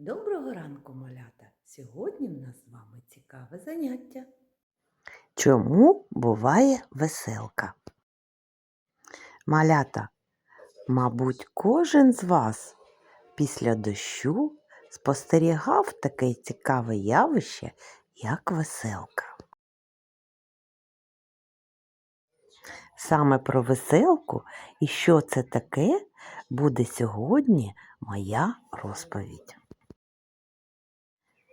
Доброго ранку, малята! Сьогодні в нас з вами цікаве заняття. Чому буває веселка? Малята, мабуть, кожен з вас після дощу спостерігав таке цікаве явище, як веселка. Саме про веселку і що це таке буде сьогодні моя розповідь.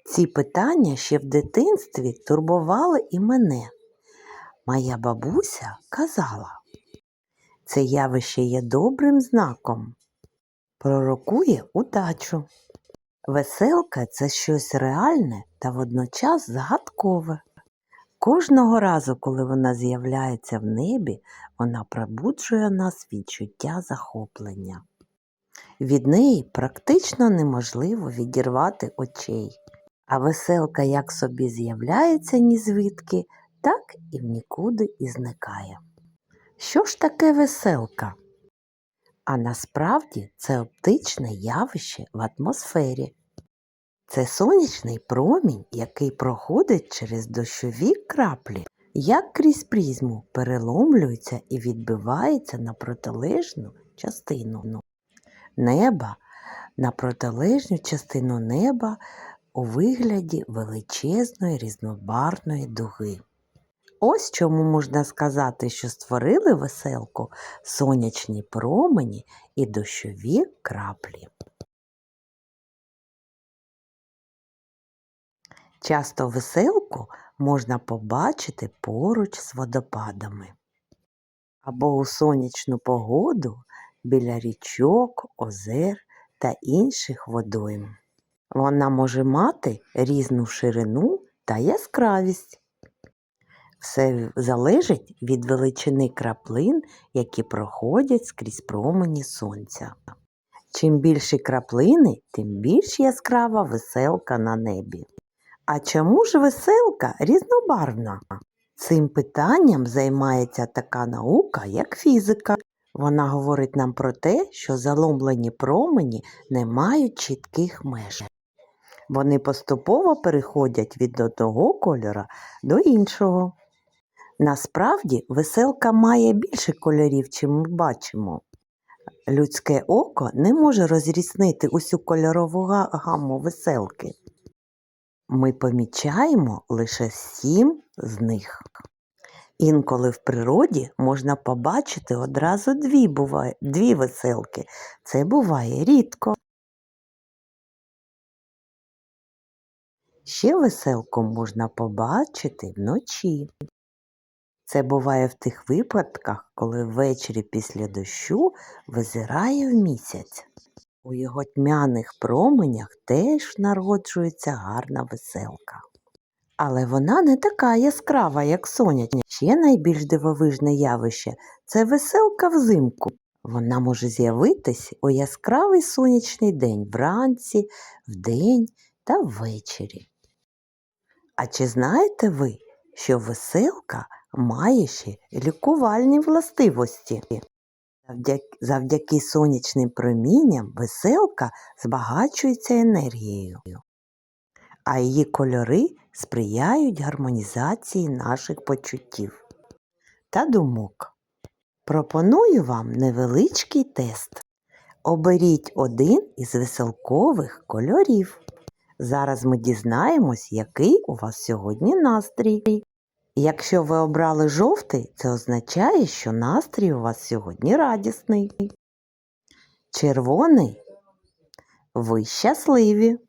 Ці питання ще в дитинстві турбували і мене. Моя бабуся казала, це явище є добрим знаком, пророкує удачу. Веселка це щось реальне та водночас загадкове. Кожного разу, коли вона з'являється в небі, вона пробуджує нас відчуття захоплення. Від неї практично неможливо відірвати очей. А веселка як собі з'являється ні звідки, так і в нікуди і зникає. Що ж таке веселка? А насправді це оптичне явище в атмосфері. Це сонячний промінь, який проходить через дощові краплі, як крізь призму переломлюється і відбивається на протилежну частину неба, на протилежну частину неба у вигляді величезної різнобарної дуги. Ось чому можна сказати, що створили веселку сонячні промені і дощові краплі. Часто веселку можна побачити поруч з водопадами або у сонячну погоду біля річок, озер та інших водойм. Вона може мати різну ширину та яскравість. Все залежить від величини краплин, які проходять скрізь промені сонця. Чим більші краплини, тим більш яскрава веселка на небі. А чому ж веселка різнобарвна? Цим питанням займається така наука, як фізика. Вона говорить нам про те, що заломлені промені не мають чітких меж. Вони поступово переходять від одного кольора до іншого. Насправді веселка має більше кольорів, чим ми бачимо. Людське око не може розрізнити усю кольорову га- гамму веселки. Ми помічаємо лише сім з них. Інколи в природі можна побачити одразу дві, буває, дві веселки. Це буває рідко. Ще веселку можна побачити вночі. Це буває в тих випадках, коли ввечері після дощу визирає в місяць. У його тьмяних променях теж народжується гарна веселка. Але вона не така яскрава, як сонячна. Ще найбільш дивовижне явище це веселка взимку. Вона може з'явитись у яскравий сонячний день вранці, вдень та ввечері. А чи знаєте ви, що веселка має ще лікувальні властивості? Завдяки, сонячним промінням веселка збагачується енергією, а її кольори сприяють гармонізації наших почуттів та думок. Пропоную вам невеличкий тест. Оберіть один із веселкових кольорів. Зараз ми дізнаємось, який у вас сьогодні настрій. Якщо ви обрали жовтий, це означає, що настрій у вас сьогодні радісний. Червоний ви щасливі.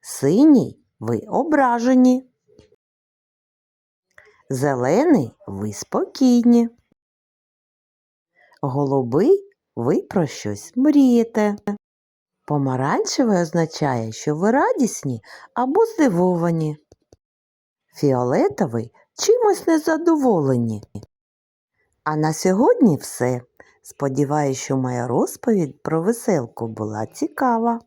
Синій ви ображені. Зелений ви спокійні. Голубий ви про щось мрієте. Помаранчевий означає, що ви радісні або здивовані. Фіолетовий чимось незадоволені. А на сьогодні все. Сподіваюсь, що моя розповідь про веселку була цікава.